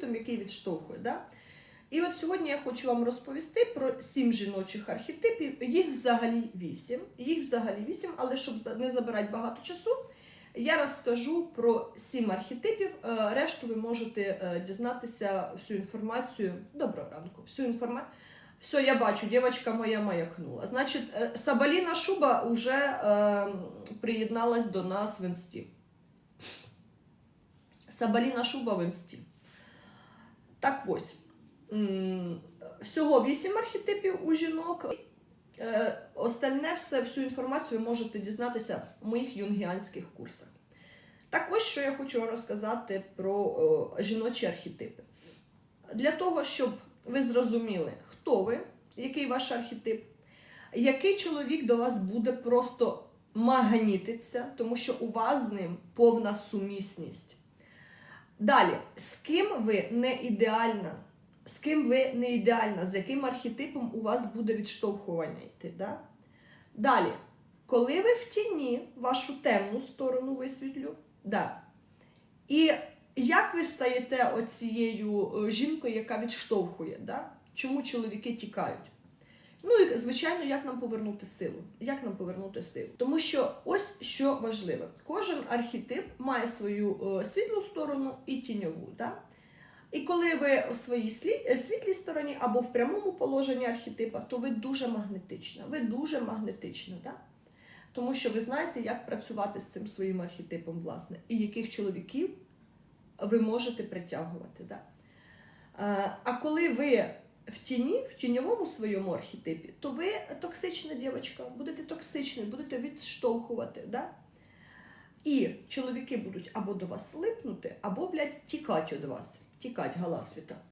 інстинктом, який відштовхує. Да? І от сьогодні я хочу вам розповісти про сім жіночих архетипів. Їх взагалі вісім. Їх взагалі вісім, але щоб не забирати багато часу, я розкажу про сім архетипів. Е, Решту ви можете е, дізнатися всю інформацію. Доброго ранку. Всю інформацію. Все, я бачу, дівчинка моя маякнула. Значить, е, Сабаліна Шуба вже е, приєдналась до нас в інсті. Сабаліна Шуба в інсті. Так ось. Всього вісім архетипів у жінок. Е, Остальне все, всю інформацію ви можете дізнатися в моїх юнгіанських курсах. Так ось що я хочу розказати про о, жіночі архетипи. Для того, щоб ви зрозуміли, хто ви, який ваш архетип, який чоловік до вас буде просто магнітиться, тому що у вас з ним повна сумісність. Далі, з ким ви не ідеальна, з ким ви не ідеальна, з яким архетипом у вас буде відштовхування йти. Да? Далі, коли ви в тіні вашу темну сторону висвітлю, да. і як ви стаєте оцією е, жінкою, яка відштовхує? Да? Чому чоловіки тікають? Ну і звичайно, як нам повернути силу? Як нам повернути силу? Тому що ось що важливе: кожен архетип має свою е, світлу сторону і тіньову. Да? І коли ви у своїй е, світлій стороні або в прямому положенні архетипа, то ви дуже магнетична. Ви дуже магнетична, да? тому що ви знаєте, як працювати з цим своїм архетипом, власне, і яких чоловіків ви можете притягувати. Да? Е, А коли ви в тіні, в тіньовому своєму архетипі, то ви токсична дівчинка, будете токсичною, будете відштовхувати. Да? І чоловіки будуть або до вас липнути, або, блядь, тікати від вас. Тікать галасвіта.